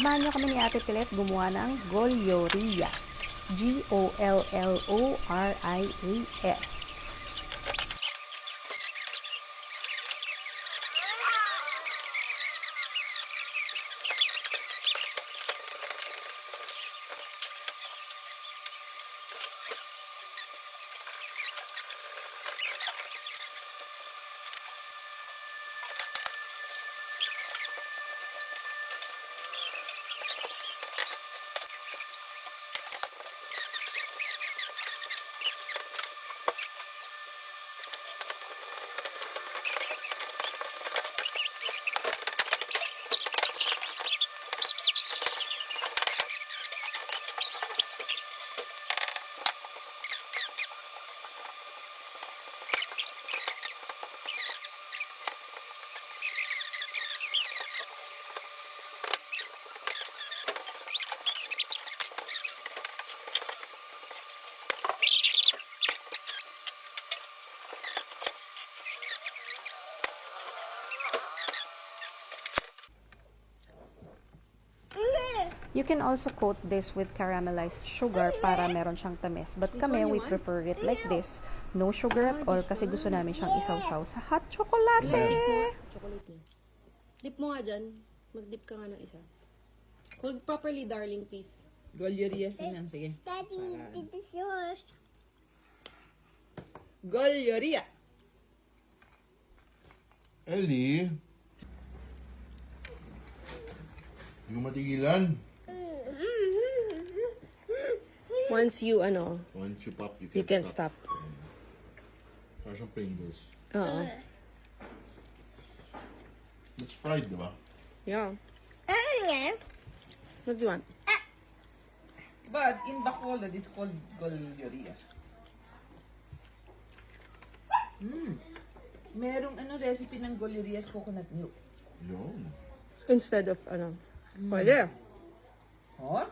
Samahan niyo kami ni Ate Pilet gumawa ng Golyorias. G-O-L-L-O-R-I-A-S. You can also coat this with caramelized sugar para meron siyang tamis. But kami, we prefer it like this. No sugar at all kasi gusto namin siyang isaw-saw sa hot chocolate. Chocolate na. Dip mo nga dyan. Mag-dip ka nga ng isa. Hold properly, darling, please. Golyorias din yan. Sige. Daddy, this is yours. Golyoria! Ellie! Hindi ko matigilan. Once you, ano, Once you pop, you you can't can stop. Parang siyang Pringles. Oo. It's fried, di ba? Yeah. Ano? What do you want? But in Bacolod, it's called Golyorias. Mm. Merong ano recipe ng Golyorias coconut milk. Yun. Instead of, ano, pwede. Oh?